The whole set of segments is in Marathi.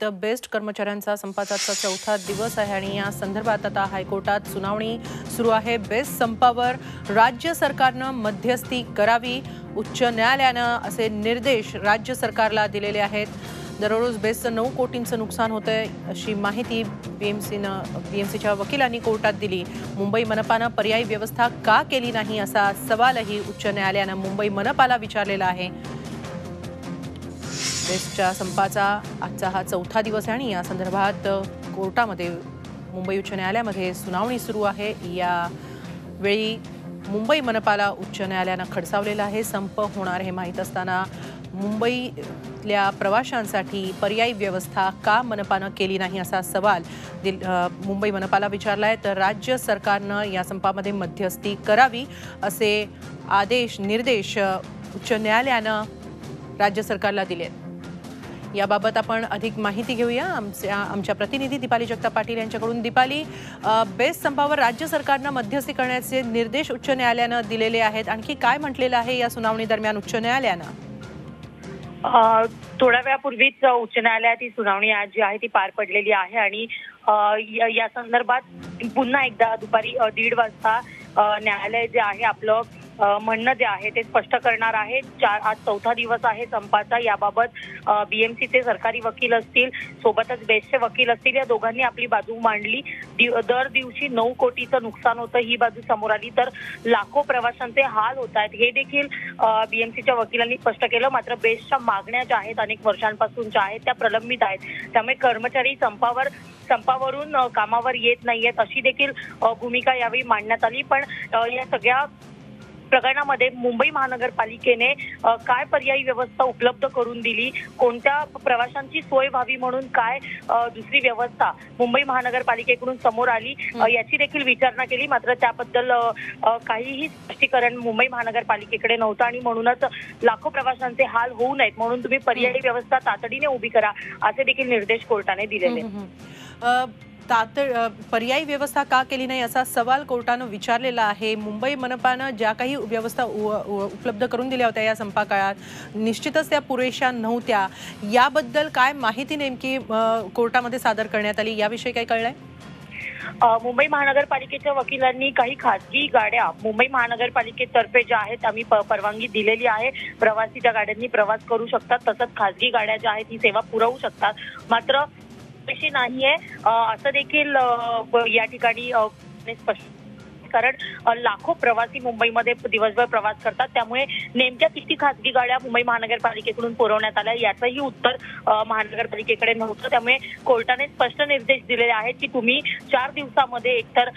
द बेस्ट कर्मचाऱ्यांचा संपाचा चौथा दिवस आहे आणि या संदर्भात आता हायकोर्टात सुनावणी सुरू आहे. बेस्ट संपावर राज्य सरकारनं मध्यस्थी करावी. उच्च न्यायालयानं असे निर्देश राज्य सरकारला दिलेले आहेत. दररोज बेस्टचं नऊ कोटींचं नुकसान होतंय अशी माहिती बीएमसीनं बीएमसीच्या वकिलांनी कोर्टात दिली. मुंबई मनपानं पर्यायी व्यवस्था का केली नाही असा सवालही उच्च न्यायालयानं मुंबई मनपाला विचारलेला आहे. बेस्टच्या संपाचा आजचा हा चौथा दिवस आहे आणि या संदर्भात कोर्टामध्ये मुंबई उच्च न्यायालयामध्ये सुनावणी सुरू आहे. या वेळी मुंबई मनपाला उच्च न्यायालयानं खडसावलेला आहे. संप होणार हे माहीत असताना मुंबईतल्या प्रवाशांसाठी पर्यायी व्यवस्था का मनपानं केली नाही असा सवाल दिल मुंबई मनपाला विचारला आहे तर राज्य सरकारनं या संपामध्ये मध्यस्थी करावी असे आदेश निर्देश उच्च न्यायालयानं राज्य सरकारला दिले आहेत याबाबत आपण अधिक माहिती घेऊया. आमच्या आमच्या प्रतिनिधी दीपाली जगताप पाटील यांच्याकडून. दीपाली बेस्ट संपावर राज्य सरकारनं मध्यस्थी करण्याचे निर्देश उच्च न्यायालयानं दिलेले आहेत. आणखी काय म्हटलेलं आहे या सुनावणी दरम्यान उच्च न्यायालयानं? थोड्या वेळापूर्वीच उच्च न्यायालयात ही सुनावणी आज जी आहे ती पार पडलेली आहे आणि या संदर्भात पुन्हा एकदा दुपारी दीड वाजता न्यायालय जे आहे आपलं म्हणणं जे आहे ते स्पष्ट करणार आहे. चार आज चौथा दिवस आहे संपाचा. याबाबत बीएमसीचे सरकारी वकील असतील सोबतच बेस्टचे वकील असतील या दोघांनी आपली बाजू मांडली. दि- दर दिवशी नऊ कोटीचं नुकसान होतं ही बाजू समोर आली. तर लाखो प्रवाशांचे हाल होत आहेत. हे देखील बीएमसीच्या वकिलांनी स्पष्ट केलं. मात्र बेस्टच्या मागण्या ज्या आहेत अनेक वर्षांपासूनच्या आहेत त्या प्रलंबित आहेत. त्यामुळे कर्मचारी संपावर संपावरून कामावर येत नाहीयेत अशी देखील भूमिका यावेळी मांडण्यात आली. पण या सगळ्या प्रकरणामध्ये मुंबई महानगरपालिकेने काय पर्यायी व्यवस्था उपलब्ध करून दिली? कोणत्या प्रवाशांची सोय व्हावी म्हणून काय दुसरी व्यवस्था मुंबई महानगरपालिकेकडून समोर आली? याची देखील विचारणा केली. मात्र त्याबद्दल काहीही स्पष्टीकरण मुंबई महानगरपालिकेकडे नव्हतं आणि म्हणूनच लाखो प्रवाशांचे हाल होऊ नयेत. म्हणून तुम्ही पर्यायी व्यवस्था तातडीने उभी करा असे देखील निर्देश कोर्टाने दिलेले. तातड पर्यायी व्यवस्था का केली नाही असा सवाल कोर्टानं विचारलेला आहे. मुंबई मनपानं ज्या काही व्यवस्था उ- उपलब्ध करून दिल्या होत्या या संपाकाळात निश्चितच त्या पुरेशा नव्हत्या. याबद्दल काय माहिती नेमकी कोर्टामध्ये सादर करण्यात आली? याविषयी काय कळलंय? मुंबई महानगरपालिकेच्या वकिलांनी काही खासगी गाड्या मुंबई महानगरपालिकेतर्फे ज्या आहेत आम्ही प- परवानगी दिलेली आहे. प्रवासी त्या गाड्यांनी प्रवास करू शकतात. तसंच खासगी गाड्या ज्या आहेत ही सेवा पुरवू शकतात. मात्र तशी नाहीये. असं देखील या ठिकाणी स्पष्ट कारण लाखो प्रवासी मुंबईमध्ये दिवसभर प्रवास करतात. त्यामुळे नेमक्या किती खासगी गाड्या मुंबई महानगरपालिकेकडून पुरवण्यात आल्या याचंही उत्तर महानगरपालिकेकडे नव्हतं. त्यामुळे कोर्टाने स्पष्ट निर्देश दिलेले आहेत की तुम्ही चार दिवसामध्ये एकतर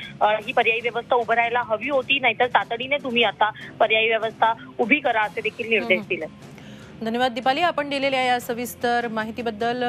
ही पर्यायी व्यवस्था उभं राहायला हवी होती नाहीतर तातडीने तुम्ही आता पर्यायी व्यवस्था उभी करा असे देखील निर्देश. दिले. धन्यवाद दीपाली. आपण दिलेल्या या सविस्तर माहितीबद्दल